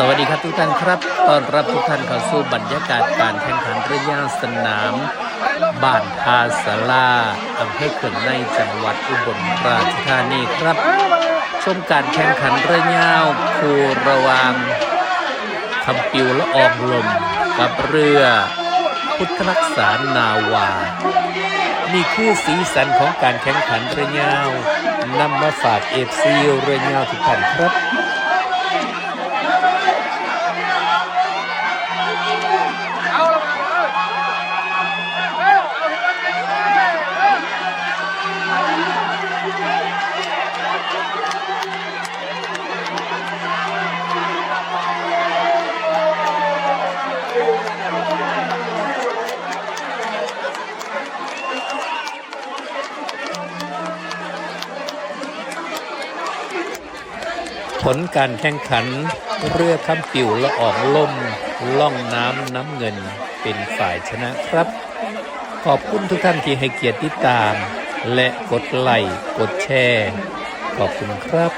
สวัสดีครับทุกท่านครับต้อนรับทุกท่านเข้าสู่บรรยากาศการแข่งขันเรือย่างสนาม บ้านทาสาราอำเภอเขื่อนในจังหวัดอุบลราชธานีครับ ชมการแข่งขันเรือยาวคูระวางคำปิวและออกลม กับเรือพุทธรักษานาวานี่คือสีสันของการแข่งขันเรือยาวนำมาฝากเอฟซีเรือยาวทุกท่านครับ ผลการแข่งขันเรือคำปิวละอองล่มล่องน้ำน้ำเงินเป็นฝ่ายชนะครับ ขอบคุณทุกท่านที่ให้เกียรติติดตาม และกดไลค์กดแชร์ ขอบคุณครับ